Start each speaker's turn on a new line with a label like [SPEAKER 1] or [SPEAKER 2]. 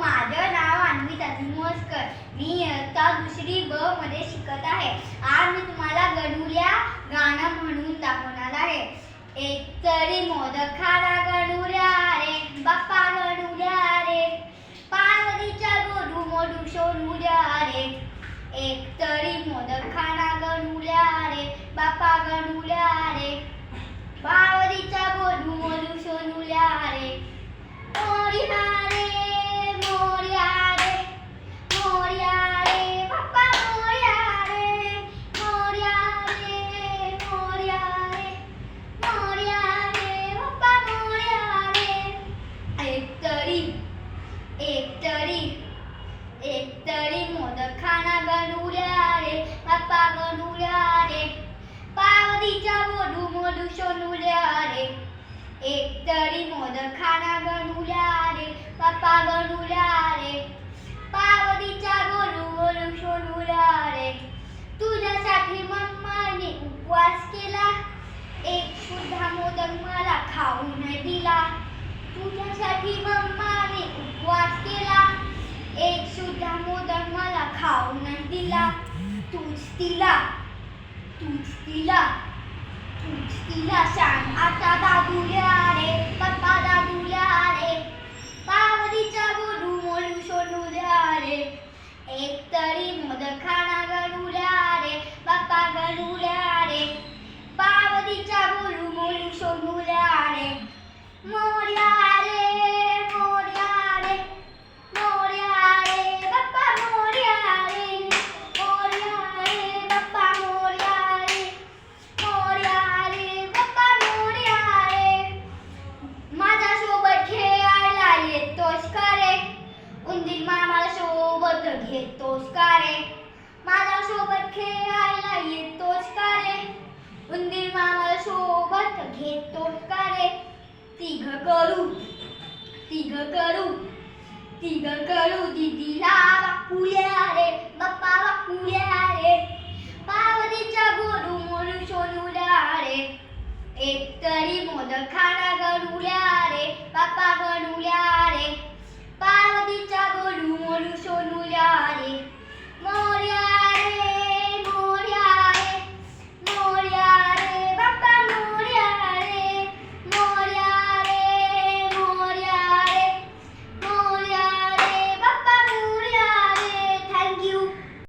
[SPEAKER 1] माझं नाव अन्वित मोस्कर मी इयत्ता दुसरी ब मध्ये शिकत आहे. आज मी तुम्हाला गणुल्या गाणं म्हणून दाखवणार आहे. एक तरी मोदक खाला गणुल्या रे बाप्पा गणुल्या रे. पार्वतीच्या गोरू मोडू शोधुल्या रे. एक तरी मोदक खाना गणुल्या रे बाप्पा गणुल्या रे. पार्वती गोडू मोडू शोधुल्या रे मोरया रे मोरया रे मोरया रे बाप्पा मोरया रे मोरया रे मोरया रे मोरया रे बाप्पा मोरया रे एक तरी एक तरी एक तरी मोदक खाना गणुल्या रे बाप्पा गणुल्या रे पावतीच्या मोडू मोडू शोनुल्या रे एक तरी मोदक खाना गणुल्या रे बाप्पा गणुल्या रे. पावतीच्या गोलू गोलू सोडूला रे. तुझ्यासाठी मम्माने उपवास केला. एक सुद्धा मोदक मला खाऊ नाही दिला. तुझ्यासाठी मम्माने उपवास केला. एक सुद्धा मोदक मला खाऊ नाही दिला. तूच तिला तूच तिला तूच तिला सांग आता दादूल्या रे पप्पा दादूल्या रे पावलीच्या बोलू मोलू शोधूल्या रे एक तरी मोदक खाना गणुल्या रे बाप्पा गणुल्या रे पावलीच्या बोलू मोलू शोधूल्या रे मोर्या रे मोर्या रे मोर्या रे बाप्पा मोर्या रे मोर्या रे बाप्पा मोर्या रे मोर्या रे बाप्पा मोर्या रे माझ्या सोबत खेळायला येतोस का रे उंदीर मामाला सोबत घेतोस का रे? माझ्या सोबत खेळायला येतोस का रे? उंदीर मामा सोबत घेतोस का रे? तिघ करू तिघ करू तिघ करू दीदीला वाकुल्या रे बाप्पा वाकुल्या रे पावतीच्या गोरू मोरू शोधूल्या रे एक तरी मोदक खाना गणुल्या रे बाप्पा गणुल्या